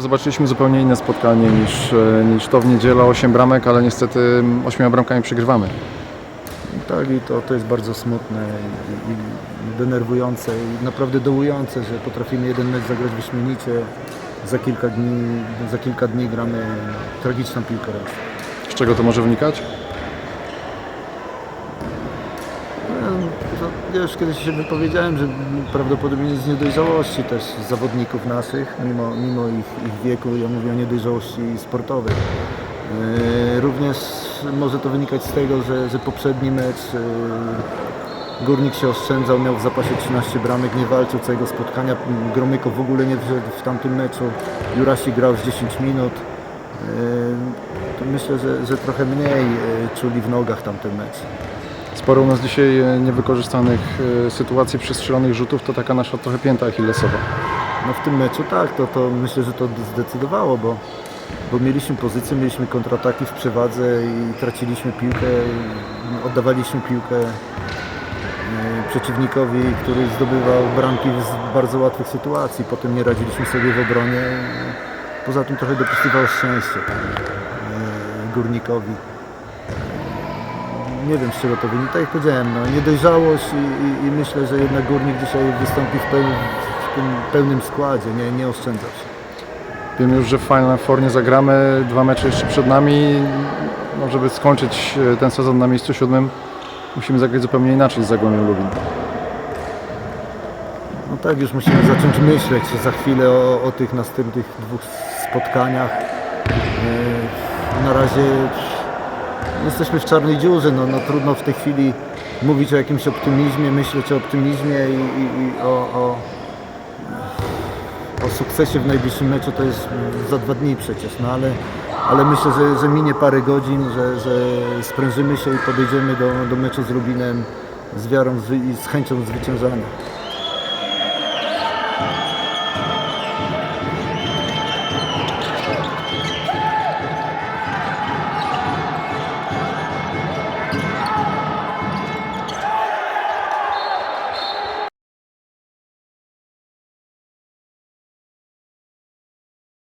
zobaczyliśmy zupełnie inne spotkanie niż, e, niż to w niedzielę. 8 bramek, ale niestety 8 bramkami przegrywamy. Tak i to, to jest bardzo smutne i, i denerwujące i naprawdę dołujące, że potrafimy jeden mecz zagrać wyśmienicie. Za kilka dni, za kilka dni gramy tragiczną piłkę raz. Z czego to może wynikać? To ja już kiedyś się wypowiedziałem, że prawdopodobnie z niedojrzałości też zawodników naszych, mimo, mimo ich, ich wieku, ja mówię o niedojrzałości sportowej. Również może to wynikać z tego, że, że poprzedni mecz yy, Górnik się oszczędzał, miał w zapasie 13 bramek, nie walczył całego spotkania. Gromyko w ogóle nie wszedł w tamtym meczu. Jurasi grał z 10 minut. Yy, to myślę, że, że trochę mniej yy, czuli w nogach tamten mecz. Sporo u nas dzisiaj e, niewykorzystanych e, sytuacji przestrzelonych rzutów, to taka nasza trochę pięta achillesowa. No w tym meczu tak, to, to myślę, że to zdecydowało, bo, bo mieliśmy pozycję, mieliśmy kontrataki w przewadze i traciliśmy piłkę, oddawaliśmy piłkę e, przeciwnikowi, który zdobywał bramki z bardzo łatwych sytuacji. Potem nie radziliśmy sobie w obronie. Poza tym trochę dopisywało szczęście górnikowi. Nie wiem z czego to wynika. Tak jak powiedziałem, no, niedojrzałość i, i, i myślę, że jednak górnik dzisiaj wystąpi w, peł, w tym pełnym składzie, nie, nie oszczędzał się. Wiem już, że w Final Four nie zagramy, dwa mecze jeszcze przed nami. No, żeby skończyć e, ten sezon na miejscu siódmym, musimy zagrać zupełnie inaczej z Zagłębiem Lubin. No tak, już musimy zacząć myśleć za chwilę o, o tych następnych dwóch spotkaniach. Yy, Na razie jesteśmy w czarnej dziurze, no, no trudno w tej chwili mówić o jakimś optymizmie, myśleć o optymizmie i, i, i o, o, o sukcesie w najbliższym meczu to jest za dwa dni przecież, no ale, ale myślę, że, że minie parę godzin, że, że sprężymy się i podejdziemy do, do meczu z Rubinem z wiarą i z chęcią zwyciężania.